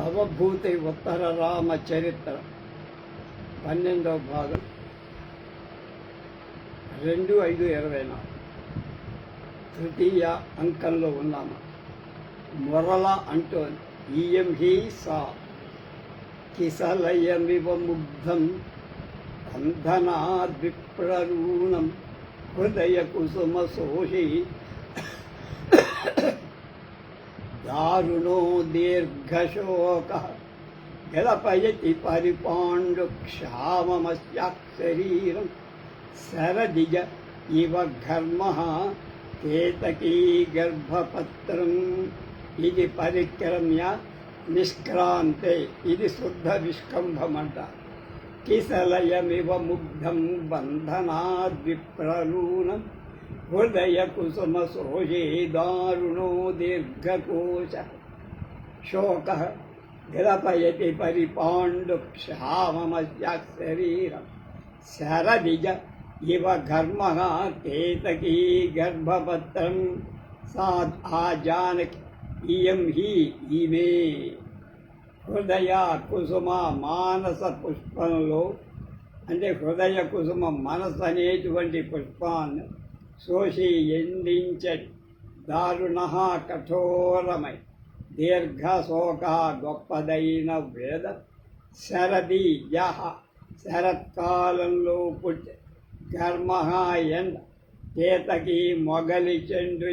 అవభూతి ఉత్తర రామ చరిత్ర పన్నెండవ భాగం. రెండు ఐదు ఇరవై నాలుగు. తృతీయ అంకంలో ఉన్నాము? మొరల అంటోంది ఇయం హీ సా. కిసలయమివ ముగ్ధం అంధనాద్విప్రరూణం హృదయ కుసుమ సోహి దారుణో దీర్ఘశోక. గలపయతి పరిపాండు క్షామమస్యాశరీరం శరదిజ ఇవ ఘర్మ కేతకీ గర్భపత్రం. ఇది పరిక్రమ్య నిష్క్రాంతే. ఇది శుద్ధ విష్కంభమంట కిసలయమివ ముగ్ధం బంధనాద్విప్రలూనం హృదయ కుసుమ సోషే దారుణో దీర్ఘకోశ శోక గలపయతి పరిపాండు క్షామమస్యాశరీరం శరదిజ ఇవ ఘర్మ కేతకీ గర్భపత్రం సా ఆ జానకి ఇయం హి ఇమే హృదయ కుసుమ మానస పుష్పంలో అంటే హృదయ కుసుమ మనసు అనేటువంటి పుష్పాన్ని శోషి ఎండించట్ దారుణ కఠోరమై. దీర్ఘశోక గొప్పదైన వేద శరది యహ శరత్కాలంలో పుట్టి గర్మ ఎండ చేతకి మొగలి చెండు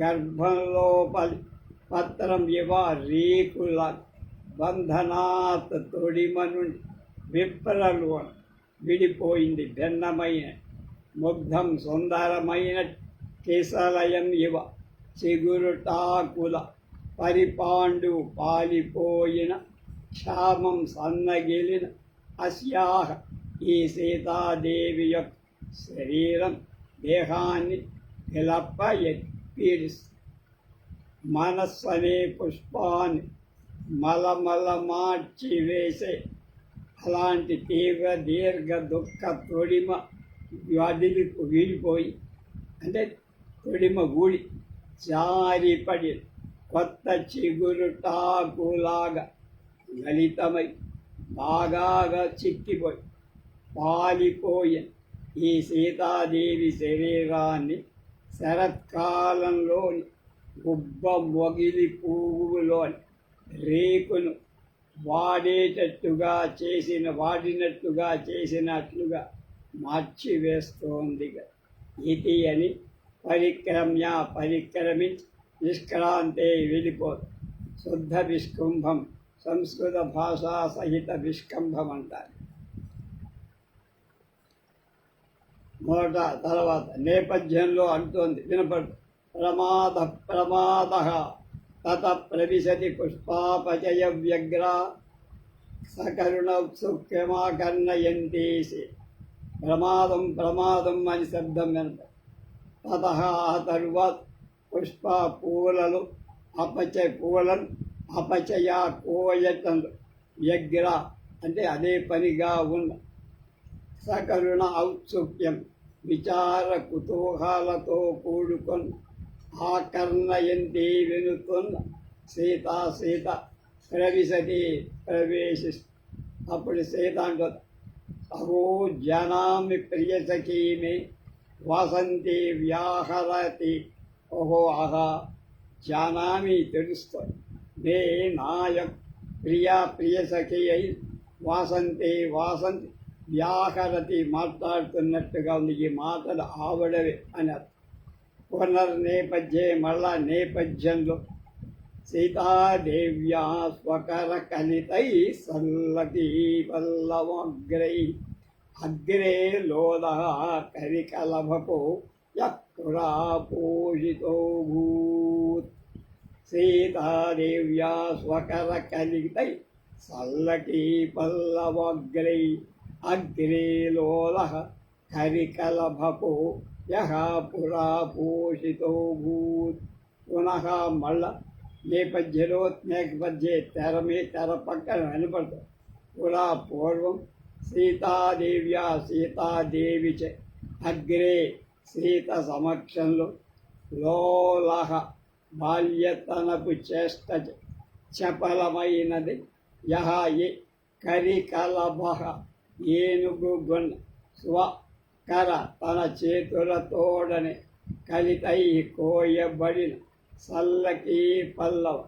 గర్భంలోపలి పత్రం ఇవ రీకుల బంధనాత్ తొడిమ నుండి విప్రలు విడిపోయింది భిన్నమైన ముగ్ధం సుందరమైన కేశలయం ఇవ. చిగురుటాకుల పరిపాండు పాలిపోయిన క్షామం సన్నగిలిన అస్యాహ ఈ సీతాదేవి యొక్క శరీరం దేహాన్ని విలప్ప పీడిస్తుంది మనస్సు అనే పుష్పాన్ని మలమల మార్చి వేసే అలాంటి తీవ్ర దీర్ఘ దుఃఖ తొడిమ వదిలి వీడిపోయి అంటే తొడిమ గూడి జారిపడి కొత్త చిగురుటాకులాగా గలితమై బాగాగా చిక్కిపోయి పాలిపోయి ఈ సీతాదేవి శరీరాన్ని శరత్కాలంలోని గుబ్బ మొగిలి పువ్వులోని రేకును వాడేటట్టుగా చేసిన వాడినట్టుగా చేసినట్లుగా మార్చివేస్తోంది. ఇది అని పరిక్రమ్య పరిక్రమించి నిష్క్రాంతే వెళ్ళిపో శుద్ధ విష్కుంభం సంస్కృత భాషా సహిత విష్కంభం అంటారు. మొదట తర్వాత నేపథ్యంలో అంటోంది వినపడు ప్రమాద ప్రమాద తత ప్రవిశతి పుష్పాపచయ వ్యగ్ర సకరుణ సుఖ్యమాకర్ణయంతీసి ప్రమాదం ప్రమాదం అని శబ్దం వెనక తత ఆ తరువాత పుష్ప పూలలు అపచయ పూలను అపచయ కోయటలు వ్యగ్ర అంటే అదే పనిగా ఉన్న సకరుణ ఔత్సుక్యం విచార కుతూహాలతో కూడుకొని ఆకర్ణయంతి వెనుతున్న సీత సీత ప్రవిశతి ప్రవేశి అప్పుడు సీత అంటుంది అహో జనామి ప్రియసఖీమి వసంతి వ్యాహరతి ఓహో ఆహా జానామి తెలుస్తుంది నే నాయక్ ప్రియా ప్రియసఖి అయి వాసంతి వాసంతి వ్యాహరతి మాట్లాడుతున్నట్టుగా ఉంది ఈ మాటలు ఆవిడవే అని అర్థం పునర్నేపథ్యే మళ్ళా నేపథ్యంలో సీతాదేవ్యా స్వకరకలితై సల్లతి పల్లవగ్రై అగ్రే లోదా కరికలభకో యక్కురా పూజితో భూత్. సీతాదేవ్యా స్వకరకలితై సల్లటి పల్లవగ్రై అగ్రే లోల కరికలభకో యహ పురా పోషితో భూత్. పునః మళ్ళ నేపథ్యలో నేపథ్యే తెర మీ తెర పక్కన వినపడతాం పురా పూర్వం సీతాదేవ్యా సీతాదేవి చ అగ్రే సీత సమక్షంలో లోలహ బాల్యతనపు చేష్ట చపలమైనది. యహ ఏ కరికలభ ఏనుగు గుణ స్వ కర తన చేతులతోడని కలితై కోయబడిన సల్లకి పల్లవ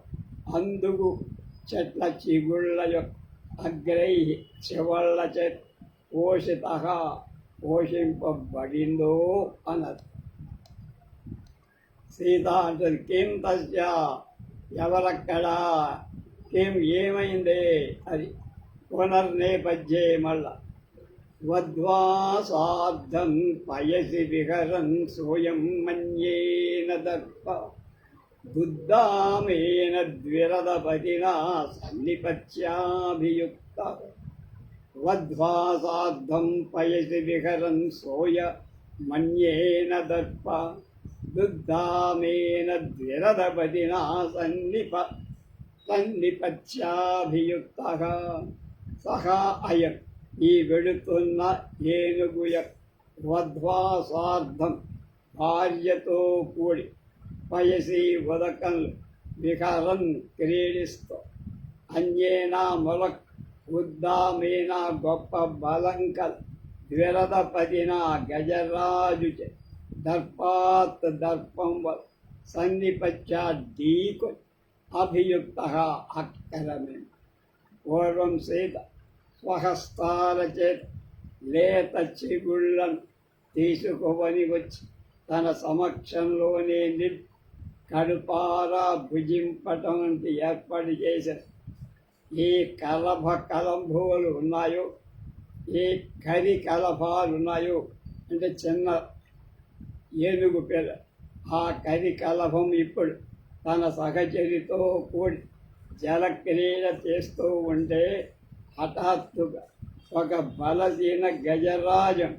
అందుకు చెట్ల చిగుళ్ళ యొక్క అగ్రై చివళ్ళ చెట్ పోషిత పోషింపబడిందో అన్నది. సీత అంటది కిం తస్య? ఎవరక్కడా? కిం ఏమైంది? అది పునర్నేపథ్యే మళ్ళా వద్వాసార్థం పయసి విహరన్ సోయం మన్యేన దర్ప. బుద్ధామేన ద్విరదపతినా సన్నిపత్యాభియుక్త. వద్వాసార్థం పయసి విహరన్ సోయ మన్యేన దర్ప. దుద్ధామేన ద్విరదపతినా సన్నిప సన్నిపత్యాభియుక్త. సహా అయం ఈ వెళుతున్న ఏనుగుయ యొక్క వధ్వాసార్థం భార్యతో కూడి పయసి ఉదకంలు వికారం క్రీడిస్తూ. అన్యేనా మొలక్ ఉద్దామేనా గొప్ప బలంకల్ ద్విరదపతిన గజరాజు చే. దర్పాత్ దర్పం వల్ సన్నిపచ్చ ఢీకు అభియుక్త అక్కరమే. పూర్వం సీత స్వహస్తాల చేత లేత చిగుళ్ళను తీసుకువని వచ్చి తన సమక్షంలోనే నిల్ కడుపారా భుజింపటం వంటి ఏర్పాటు చేశారు. ఏ కలభ కలంభువులు ఉన్నాయో ఏ కరి కలభాలు ఉన్నాయో అంటే చిన్న ఏనుగు పిల్ల ఆ కరి కలభం ఇప్పుడు తన సహచరితో కూడి జలక్రీడ చేస్తూ ఉంటే హఠాత్తుగా ఒక బలహీన గజరాజం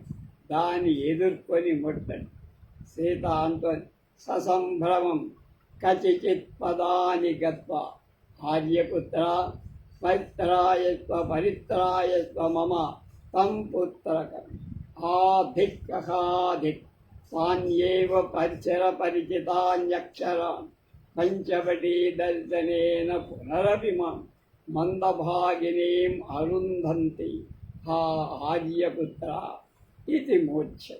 దాన్ని ఎదుర్కొని ముట్టండి. సీత అంటోని ససంభ్రమం కచిచిత్ పదాని గత్వ. ఆర్యపుత్ర పరిత్రాయత్వ పరిత్రాయత్వ మమ తం పుత్రక ఆధిక్కాధిక్ తాన్యేవ పరిచర పరిచితాన్యక్షరాన్ పంచవటీ దర్శనేన పునరపి మాం మందభాగినీం అరుంధంతి. హా ఆర్యపుత్ర. ఇది మోక్ష.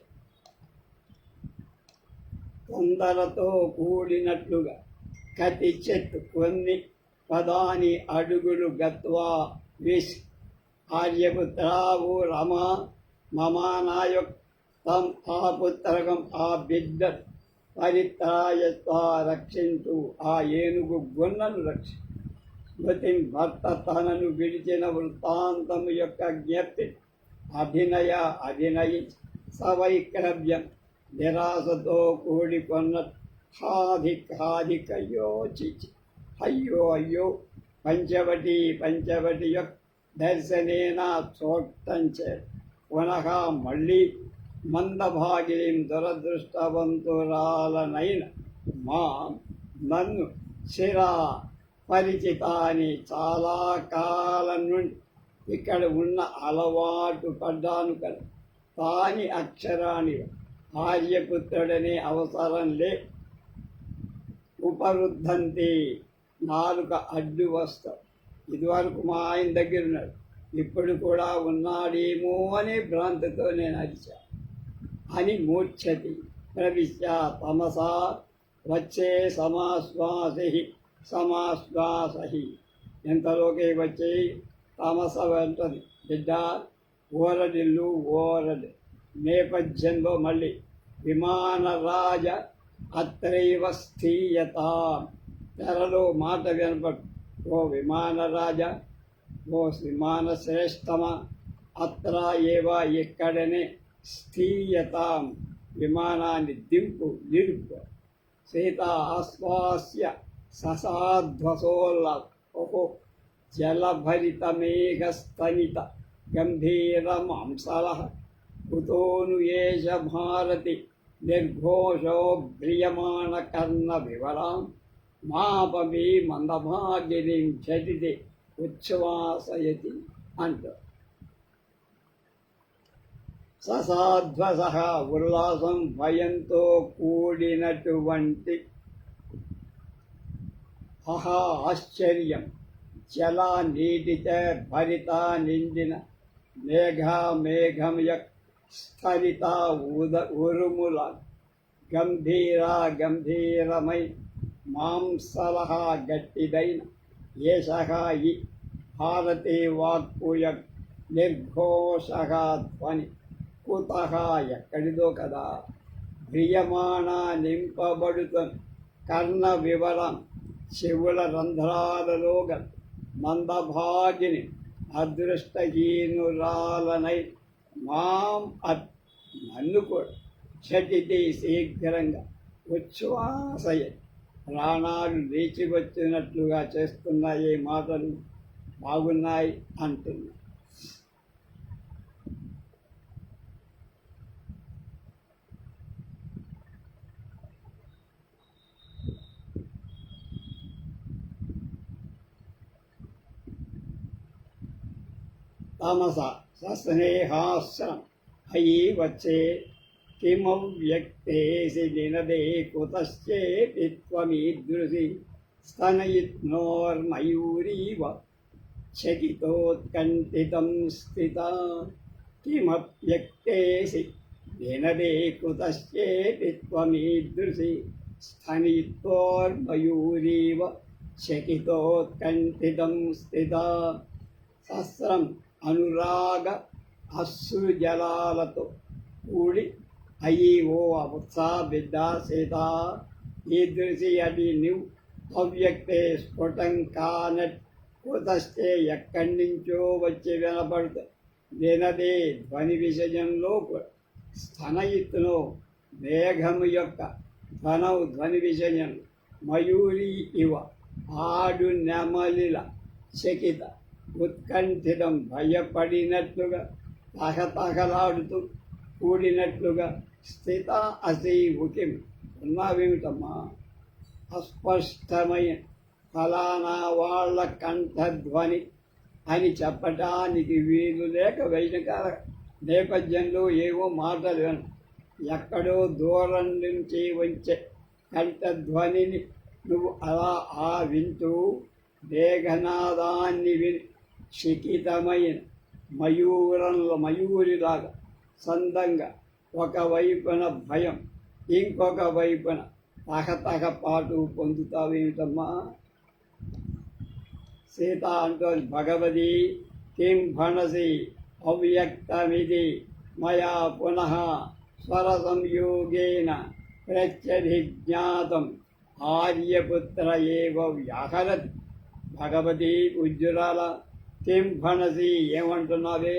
కొందలతో కూడినట్లుగా కతి చెట్టు కొన్ని పదాని అడుగులు గత్వా విష్ ఆర్యపుత్రావు రమ మమానాయక్ తం ఆ పుత్రకం ఆ బిడ్డ పరిత్రాయత్వ రక్షించు ఆ ఏనుగు గున్నను రక్షి. మృతి భర్త తనను విడిచిన వృత్తాంతము యొక్క జ్ఞప్తి అభినయ అభినయి సవైక్రవ్యం నిరాశతో కూడికొన్న హాది హాధిక్ అయ్యో చిచి అయ్యో అయ్యో పంచవటి పంచవటి యొక్క దర్శనేనా చోట్టంచే పునః మళ్ళీ మందభాగిని దురదృష్టవంతురాలనైన మా నన్ను శిరా పరిచితాని చాలా కాలం నుండి ఇక్కడ ఉన్న అలవాటు పడ్డాను కదా. తాని అక్షరాన్ని ఆర్యపుత్రుడనే అవసరం లే. ఉపరుద్ధంతి. నాలుక అడ్డు వస్తాం. ఇదివరకు మా ఆయన దగ్గర ఉన్నాడు ఇప్పుడు కూడా ఉన్నాడేమో అనే భ్రాంతితో నేను అరిచా. అని మూర్ఛతి. ప్రవిశ్య తమసా. వచ్చే సమాశ్వాసి సమాశ్వాసహి. ఎంతలోకి వచ్చి తమస వెంటది బిడ్డ ఓరడిల్లు ఓరడి. నేపథ్యంలో మళ్ళీ విమానరాజ అత్రైవ స్థీయత తెరలో మాట వినపడు. ఓ విమానరాజ ఓ విమాన శ్రేష్టమ అత్ర ఏవా ఇక్కడనే స్థీయతాం విమానాన్ని దింపు నిలుపు సీత ఆశ్వాస్య ససాధ్వసోల్ల. ఓహో జలభరితమేఘస్తనిత గంభీరమాంసల కుతోను ఏష భారతి నిర్ఘోషో భ్రియమాణ కర్ణ వివరాం మాపమి మందభాగిని ఝటితి ఉచ్ఛ్వాసయతి అంటారు ససాధ్వస ఉల్లాసం భయంతో కూడినటువంటి అహా ఆశ్చర్యం జల నీటిచే భరిత నిండిన మేఘ మేఘం యొక్క స్థలిత ఉద ఉరుముల గంభీరా గంభీరమై మాంసలహ గట్టిదైన ఏషః భారతీ వాక్పుయ నిర్ఘోషగా ధ్వని కుత ఎక్కడిదో కదా ప్రియమాణ నింపబడుతుంది కర్ణ వివరం శివుల రంధ్రాలలో గల మందభాగిని అదృష్టహీనురాలనై మాం అత్ నన్ను కూడా ఝటితి శీఘ్రంగా ఉచ్ఛ్వాసయ. ప్రాణాలు లేచి వచ్చినట్లుగా చేస్తున్నాయి మాటలు బాగున్నాయి అంటున్నా. తమస సస్నేహాశ్రం హయి వచ్చే కిమవ్యక్తేసి నినదే కుతశ్చేతి త్వమీదృశి స్తనయిత్నోర్మయూరీవ చకితోత్కంఠితం స్థిత కిమప్యక్తేసి నినదే కుతశ్చేతి త్వమీదృశి స్థనిత్వోర్మయూరీవ చకితోత్కంఠితం స్థిత సహస్రం అనురాగ అశ్రుజలాలతో కూడి అయ్యి ఓ ఉత్సా బిడ్డ సీత ఈదృశి అది నువ్వు అవ్యక్తే స్ఫుటం కానట్ కుతస్తే ఎక్కడి నుంచో వచ్చి వినపడుతుంది వినదే ధ్వని విసర్జనలో స్థనయిత్తును మేఘము యొక్క ధ్వనవు ధ్వని విసర్జన మయూరి ఇవ ఆడు నెమలిల చకిత ఉత్కంఠితం భయపడినట్లుగా తహతహలాడుతూ కూడినట్లుగా స్థిత అసి ఉకిం. ఉన్నావేమిటమ్మా అస్పష్టమైన ఫలానా వాళ్ళ కంఠధ్వని అని చెప్పటానికి వీలు లేక వెయ్యక నేపథ్యంలో ఏవో మాటలు ఎక్కడో దూరం నుంచి వచ్చే కంఠధ్వనిని నువ్వు అలా ఆ వింటూ మేఘనాదాన్ని విని శకితమైన మయూరంలో మయూరిలాగా సందంగా ఒకవైపున భయం ఇంకొక వైపున తహతహ పాటు పొందుతావేమిటమ్మా? సీత అంటోంది భగవతి కిం భణసి అవ్యక్తమిది మయా పునః స్వర సంయోగేన ప్రత్యధిజ్ఞాతం ఆర్యపుత్ర ఏవ వ్యాహరతి. భగవతి ఉజ్జురాల కిం ఏమంటున్నావే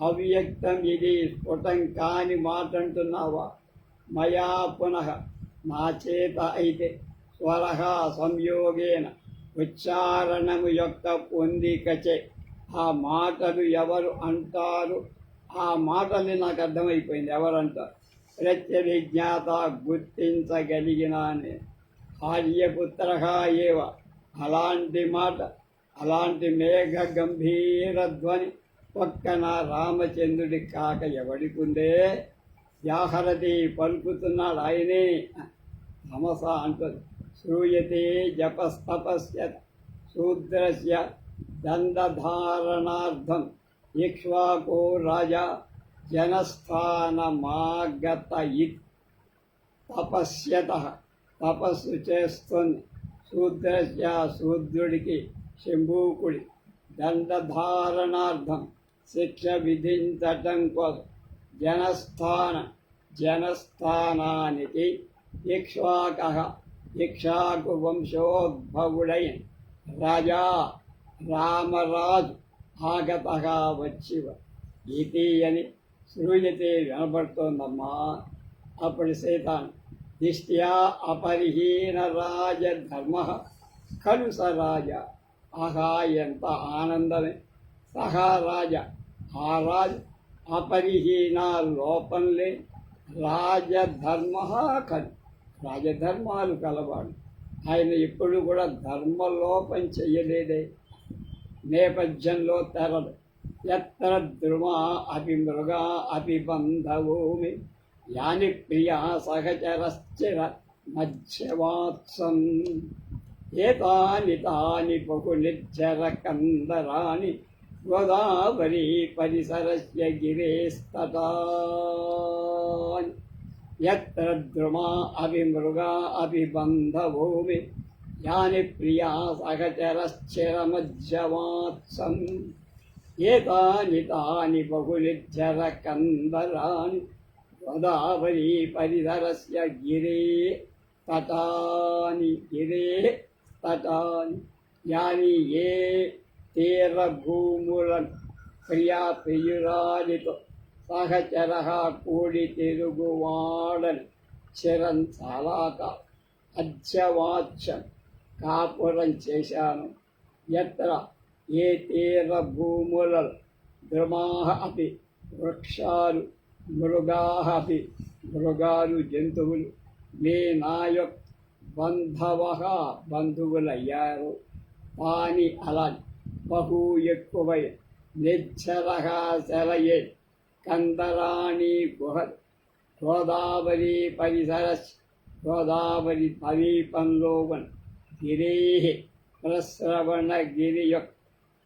అవ్యక్తం ఇది స్ఫుటం కాని మాట అంటున్నావా మయా పునః నా చేత అయితే స్వర సంయోగేన ఉచ్చారణము యొక్క పొందికచే ఆ మాటలు ఎవరు అంటారు ఆ మాటల్ని నాకు అర్థమైపోయింది ఎవరంటారు ప్రత్యవిజ్ఞాత గుర్తించగలిగిన ఆర్యపుత్ర ఏవ? అలాంటి మాట అలాంటి మేఘ గంభీర ధ్వని పక్కన రామచంద్రుడి కాక ఎవడికుందే? జాహరతి పలుకుతున్నాడు ఆయనే. తమస అంటుంది. శ్రూయతే జపస్తపస్య శూద్రస్య దండధారణార్థం ఇక్ష్వాకో రాజా జనస్థానమాగత ఇత్ తపస్యత. తపస్సు చేస్తుంది. శూద్రస్య శూద్రుడికి శంభూకుడి దండధారణార్థం శిక్ష విధించటం కోసం జనస్థాన జనస్థానానికి ఇక్ష్వాక ఇక్షాకు వంశోద్భవుడైన రాజా రామరాజు ఆగత వచ్చివ. ఇది అని శ్రూయతే వినబడుతోందమ్మా అప్పుడు సీతాను దిష్ట్యా అపరిహీన రాజధర్మ ఖలు స రాజా. ఆహా ఎంత ఆనందమే. సహా రాజ ఆ రాజు అపరిహీన లోపంలే రాజధర్మ కలు రాజధర్మాలు కలవాడు. ఆయన ఎప్పుడు కూడా ధర్మలోపం చెయ్యలేదే నేపథ్యంలో తెరడు ఎత్ర ద్రుమ అపి మృగ అపి బంధభూమి యాని ప్రియా సహచరశ్చిర మధ్యవాత్సం. ఏతాని తాని పకునిచ్చరకందరాని గోదావరి పరిసరస్య గిరేస్తటా ఎత్ర ద్రుమా అవి మృగా అవి బంధభూమి యాని ప్రియా సహచరశ్చిరమజ్జవాత్సం. ఏతాని తాని బహునిచ్చరకందరాని గోదావరి పరిధరస్య గిరే తటాని గిరే పదాన్ యాని ఏ తీరభూముల ప్రియా ప్రియురాలితో సహచర కూడి తిరుగువాడని చిరం చాలాక అధ్యవాచ్యం కాపురం చేశాను. ఎత్ర ఏ తీర భూములలో ద్రుమాహ వృక్షాలు మృగా అపి మృగాలు జంతువులు మే నా యొక్క బంధవ బంధువులయ్యారు తాని అలా బహు ఎక్కువై నిర్జరగా సెలయే కందరాణి గుహ గోదావరి పరిసర గోదావరి సమీపంలో ఉన్న గిరే ప్రశ్రవణ గిరి యొక్క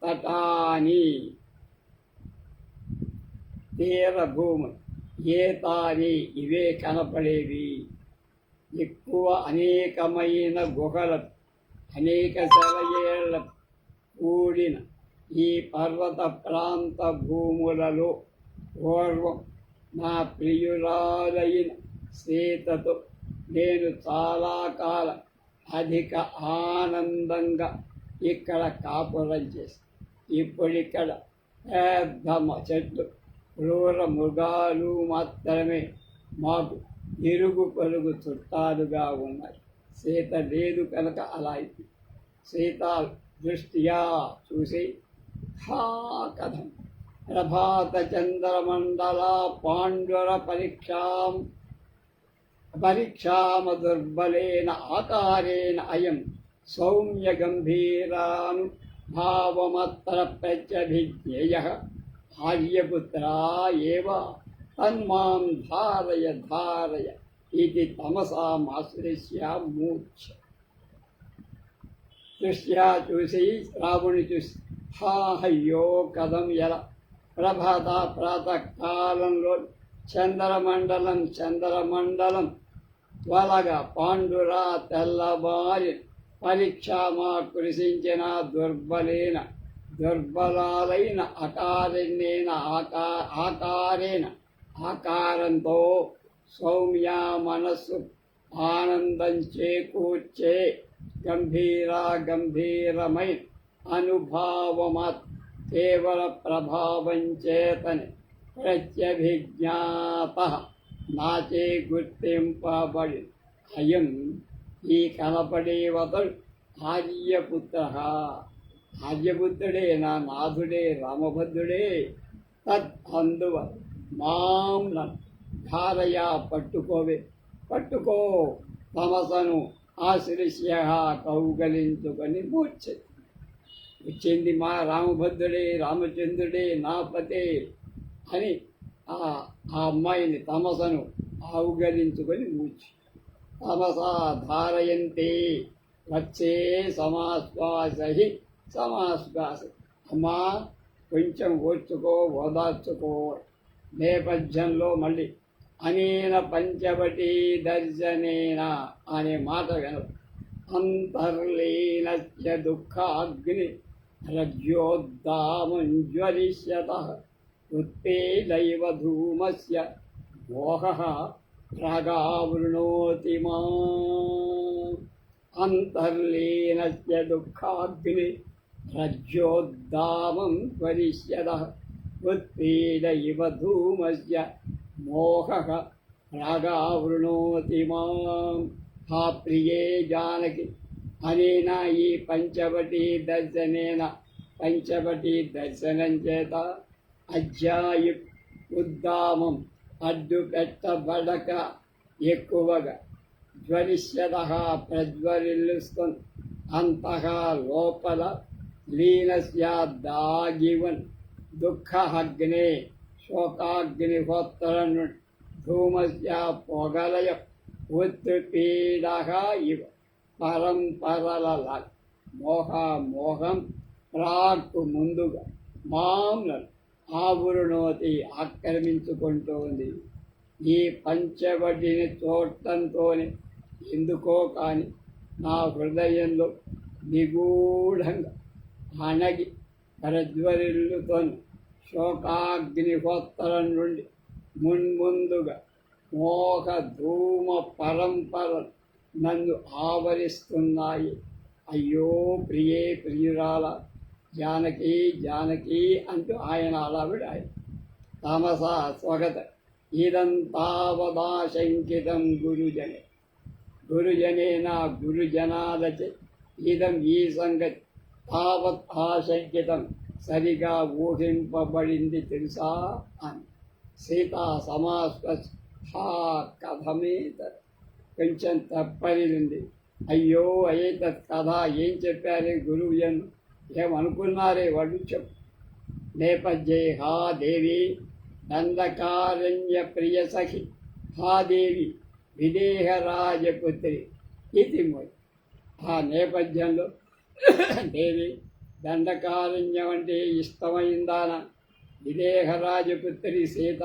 తటాని తీరభూములు ఏతాని ఇవే కనపడేవి ఎక్కువ అనేకమైన గుహల అనేక సెలయేళ్ళ కూడిన ఈ పర్వత ప్రాంత భూములలో పూర్వం నా ప్రియురాలైన సీతతో నేను చాలా కాలం అధిక ఆనందంగా ఇక్కడ కాపురం చేసి ఇప్పుడిక్కడ పెద్ద చెట్లు క్రూర మృగాలు మాత్రమే మాకు ఇరుగు పొరుగు చుట్టాలుగా ఉన్నాయి సీత లేదు కనుక అలా అయింది. సీత దృష్ట్యా చూసి హా కథం. ప్రభాత చంద్రమండల పాండుర పరీక్షాం పరీక్షామ దుర్బలేన ఆకారేణ అయం సౌమ్య గంభీరాను భావమత్ర ప్రత్యభిజ్ఞేయ. ఆర్యపుత్రా ఏవ తన్మాం ధారయ ధారయ ఇది తమసామాశ్రిష్య మూర్ఛ. దృష్ట్యా చూసి రాముని చూసి హా అయ్యో కథం ఎలా? ప్రభాత ప్రాతకాలంలో చంద్రమండలం చంద్రమండలం వలగ పాండురా తెల్లబారి పరీక్షామా కురిసించిన దుర్బలేన దుర్బలాలైన అకారణేన ఆకారేణ. ఆకారంతో సౌమ్య మనస్సు ఆనందం చేకూర్చే గంభీర గంభీరమై అనుభావమత్ కేవల ప్రభావం చేతని ప్రత్యభిజ్ఞాత నాచే గుర్తింపబడి అయం ఈ కనపడేవతడు ఆర్యపుత్ర. ఆర్యపుత్రుడే నా నాథుడే రామభద్రుడే. తద్ అందువల్ల మాం ధారయా పట్టుకోవే పట్టుకో తమసను ఆశ్రిష్య కౌగలించుకొని మూర్ఛతి వచ్చింది మా రామభద్రుడే రామచంద్రుడే నాపతే అని ఆ ఆ అమ్మాయిని తమసను ఆవుగలించుకొని మూర్చి తమసా ధారయంతే వచ్చే సమాశ్వాసహి సమాశ్వాస. అమ్మా కొంచెం ఓర్చుకో ఓదార్చుకో. నేపథ్యంలో మళ్ళీ అనేన పంచవటి దర్శనేన అనే మాట వినరు అంతర్లీనస్య దుఃఖాగ్ని రజ్యోద్దామంజ్వరిష్యత ఉత్పేదైవ ధూమస్య మోహ రాగావృణోతి మా. అంతర్లీనస్య దుఃఖాగ్ని రజ్యోద్దామం త్వరిష్యత ఉత్పీడ ఇవ ధూమస్య మోహ రాగావృణోతి మాం హా ప్రియే జానకి అనేన ఈ పంచవటి దర్శనేన పంచవటి దర్శనం చేత అధ్యాయు ఉద్దామం అడ్డు పెట్టబడక ఎక్కువగా జ్వరిష్యత ప్రజ్వరిల్లుస్తుంది అంతః లోపల లీనస్య దాగివన్ దుఃఖహగ్ని శోకాగ్నిహోత్తరను ధూమస్య పొగలయ ఉత్పీడ ఇవ పరంపరల మోహ మోహం ప్రాక్కు ముందుగా మాంలను ఆవురునోతి ఆక్రమించుకుంటోంది ఈ పంచబడిని చూడటంతోనే ఎందుకో కాని నా హృదయంలో నిగూఢంగా అణగి ప్రజ్వరిల్లుతోని శోకాగ్నిహోత్తరం నుండి మున్ముందుగా మోహ ధూమ పరంపర నన్ను ఆవరిస్తున్నాయి. అయ్యో ప్రియే ప్రియురాల జానకి జానకి అంటూ ఆయన అలావిడ ఆయన. తమస స్వగత ఇదంతావదాశంకితం గురుజనే. గురుజనేన గురుజనాలచే ఇదం ఈ సంగతి తావత్ ఆశంకితం సరిగా ఊహింపబడింది తెలుసా అని. సీతా సమాస్ప కథమేత కొంచెం తప్పనింది. అయ్యో అయ్యేత కథ ఏం చెప్పారే గురువు జన్ ఏమనుకున్నారే వాళ్ళు చెప్పు. నేపథ్యే హా దేవి దండకారణ్య ప్రియ సఖి హా దేవి విదేహరాజపుత్రి ఇది ఆ నేపథ్యంలో దేవి దండకారణ్యం అంటే ఇష్టమైందాన. విదేహరాజపుత్రి సీత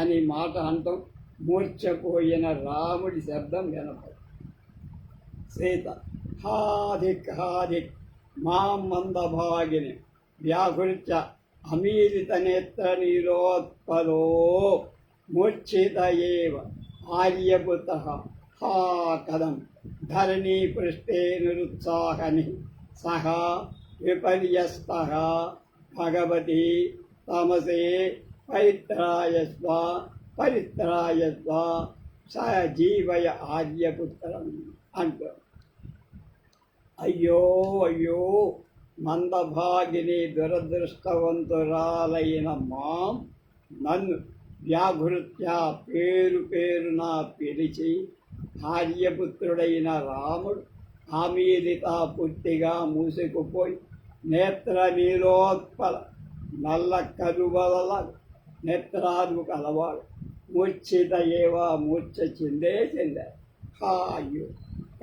అని మాట అంటం మూర్చపోయిన రాముడి శబ్దం వినపడు సీత హాదిక్ హాదిక్ మా మందభాగిని వ్యాకుల్చ అమీలిత నేత్ర నిరోత్పలో మూర్ఛిత ఏవ ఆర్యపుత హా కథం ధరణీ పృష్ఠే నిరుత్సాహని. సహ విపర్యస్త భగవతి తమసే పరిత్రాయస్వ పరిత్రాయస్వ స జీవయ ఆర్యపుత్రం అంటారు అయ్యో అయ్యో మందభాగిని దురదృష్టవంతురాలైన మాం నన్ను వ్యాఘృత్య పేరు పేరున పిలిచి ఆర్యపుత్రుడైన రాముడు ఆమీదిత పుట్టిగా మూసుకుపోయి నేత్ర నీలోత్పల నల్ల కరువల నేత్రాలు కలవాడు. మూర్ఛిత ఏవా మూర్ఛ చెందే చెందారు హాయు.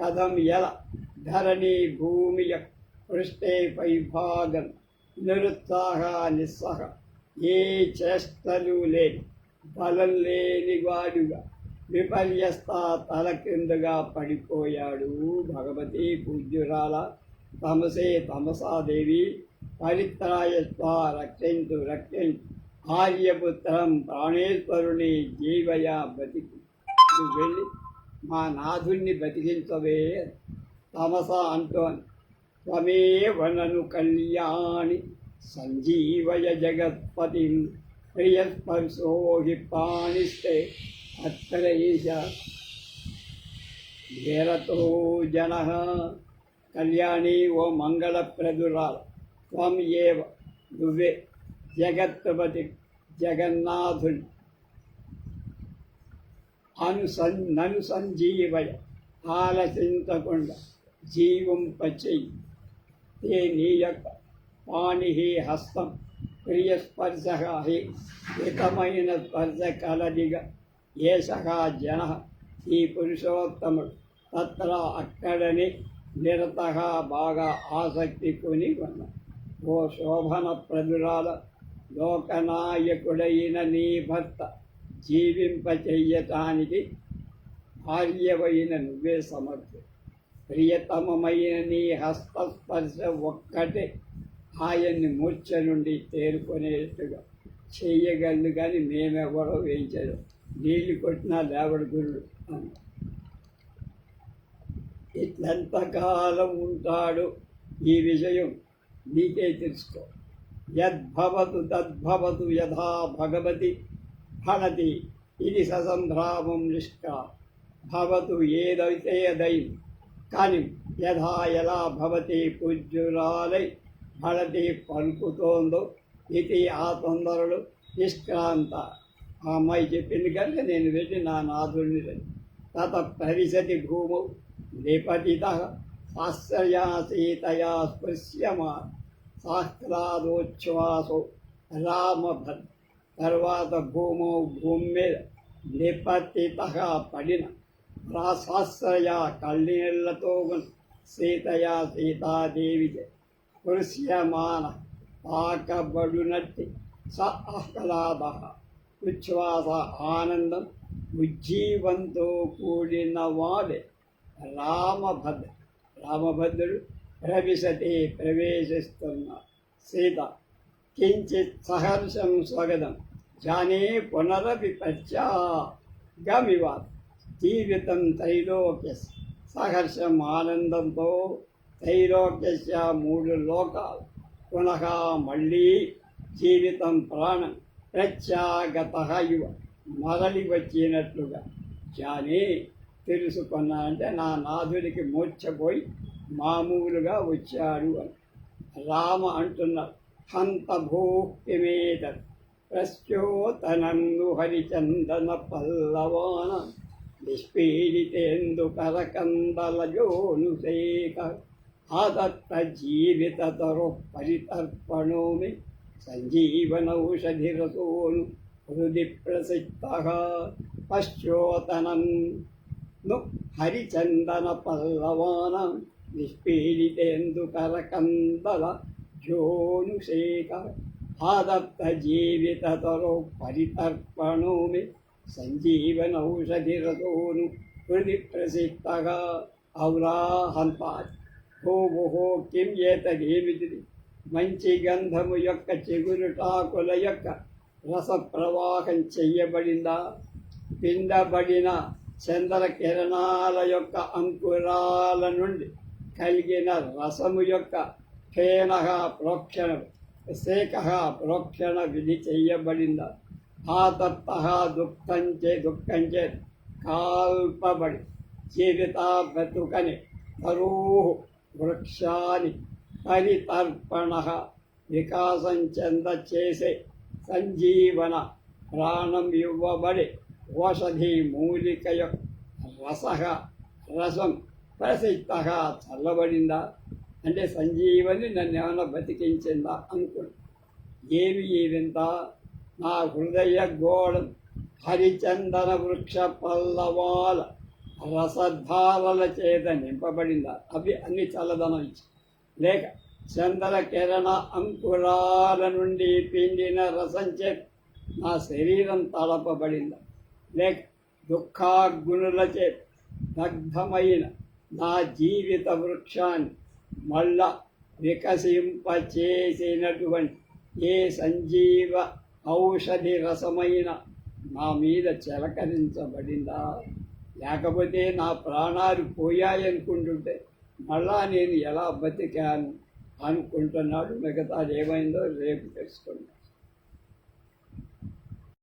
కథం ఎలా? ధరణి భూమి యొక్క పృష్ఠే పైభాగం. నిరుత్సాహ నిస్సహ. ఏ చేష్టలు లేని బలం లేని వాడుగా. విపర్యస్త తల కిందగా పడిపోయాడు భగవతి పూజ్యురాల తమసే తమసాదేవి. పరిత్రాయస్వ రక్షించు రక్షించు ఆర్యపుత్రం ప్రాణేశ్వరుని జీవయ బతికి. నువ్వు వెళ్ళి మా నాథుణ్ణి బతికించవే తమస అంటో త్వమే నను కళ్యాణి సంజీవయ జగత్పతి ప్రియస్పర్శో హి పాణిస్తే అత్ర ఈశ. వేరతో జన. కళ్యాణి ఓ మంగళప్రదురాలు. త్వం ఏవ. నువ్వే జగత్పతి జగన్నాథుని. అనుసన్ నను సంజీవయ ఆలసించకుండా జీవింపచేయి తే నీ యొక్క పాణి హస్తం. ప్రియ స్పర్శ హితమైన స్పర్శ కలదిగా. ఏ సహా జన ఈ పురుషోత్తముడు తత్ర అక్కడని నిరత బాగా ఆసక్తి కొని ఉన్నాడు ఓ శోభన ప్రదురాల లోకనాయకుడైన నీ భర్త జీవింప చెయ్యటానికి భార్యవైన నువ్వే సమర్థు ప్రియతమమైన నీ హస్తస్పర్శ ఒక్కటే ఆయన్ని మూర్ఛ నుండి తేరుకునేట్టుగా చేయగలను కానీ మేమెవరో వేయించదు నీళ్ళు కొట్టినా లేవడు గురుడు అని. ఇట్లంతకాలం ఉంటాడు ఈ విషయం నీకే తెలుసుకో. యద్భవతు తద్భవతు యథా భగవతి భణతి ఇది ససంభ్రామం నిష్క భవతు ఏదైతే అదైం కానీ యథా ఎలా భవతి పూజ్యురాలై భణతి పలుకుతోందో ఇది ఆ తొందరలు నిష్క్రాంత. ఆ అమ్మాయి చెప్పింది కనుక నేను వెళ్ళి నా నాథుడిని తత పరిసతి భూమౌ నిపతిత శాస్త్రయా సీతయా స్పృశ్యమా శాస్త్రాదోచ్ఛ్వాసో రామభద్. తర్వాత భూమౌ భూమి మీద నిపతిత పడిన. రాశాస్త్రయా కళ్ళీళ్ళతో సీతయా సీతాదేవి పురుష్యమాన తాకబడునట్టి స ఆహ్లాద ఉచ్ఛ్వాస ఆనందం ఉజ్జీవంతో కూడిన వాడే రామభద్ర రామభద్రుడు ప్రవిశతి ప్రవేశిస్తున్న సీత. కించిత్ సహర్షం స్వగతం. జానే పునరపి గమివ జీవితం త్రైలోక్య సహర్షం ఆనందంతో త్రైలోక్య మూడు లోకాలు. పునః మళ్ళీ జీవితం ప్రాణం. ప్రత్యాగత ఇవ. మరలి వచ్చినట్లుగా. కానీ తెలుసుకున్నా అంటే నా నాథుడికి మూర్ఛపోయి మామూలుగా వచ్చాడు అని. రామ అంటున్నారు హంత భూక్తిమేత ప్రశ్యోతనందు హరిచందన పల్లవాన. నిష్పీడితేందు కరకందలజోను సేక. ఆదత్త జీవిత తరు పరితర్పణోమి. సంజీవనౌషధిరసోను హృది ప్రసిద్ధ పశ్చోతనం ను హరిచందన పల్లవాన నిష్పీడితేందు కరకందల జోనుషేక ఆదత్త జీవితతరో పరితర్పణోమి సంజీవనౌషధిరసోను హృది ప్రసిద్ధగా ఔరా హంతాది ఓహో కిం ఏతదేమిటి మంచి గంధము యొక్క చెగురుటాకుల యొక్క రస ప్రవాహం చెయ్యబడిందా? పిండబడిన చంద్ర కిరణాల యొక్క అంకురాల నుండి కలిగిన రసము యొక్క ఫేనహ ప్రోక్షణ శేఖ ప్రోక్షణ విధి చెయ్యబడిందా? ఆతత్త దుఃఖంచే దుఃఖంచే కాల్పబడి జీవిత బ్రతుకని తరూహు వృక్షాన్ని పరితర్పణ వికాసం చెంద చేసే సంజీవన ప్రాణం ఇవ్వబడి ఓషధి మూలిక రస రసం ప్రసిద్ధ చల్లబడిందా? అంటే సంజీవని నన్ను ఏమైనా బతికించిందా అనుకోండి ఏమి ఈ వింత? నా హృదయ గోళం హరిచందన వృక్ష పల్లవాల రసధారల చేత నింపబడిందా? అవి అన్ని చల్లదనం ఇచ్చి లేక చంద్ర కిరణ అంకురాల నుండి పిండిన రసంచే నా శరీరం తడపబడిందా లేక దుఃఖాగ్నుల దగ్ధమైన నా జీవిత వృక్షాన్ని మళ్ళా వికసింపచేసినటువంటి ఏ సంజీవ ఔషధి రసమైన నా మీద చిలకరించబడిందా? లేకపోతే నా ప్రాణాలు పోయాయనుకుంటుంటే మళ్ళా నేను ఎలా బతికాను అనుకుంటున్నాడు మిగతాది ఏమైందో రేపు తెలుసుకుంటాను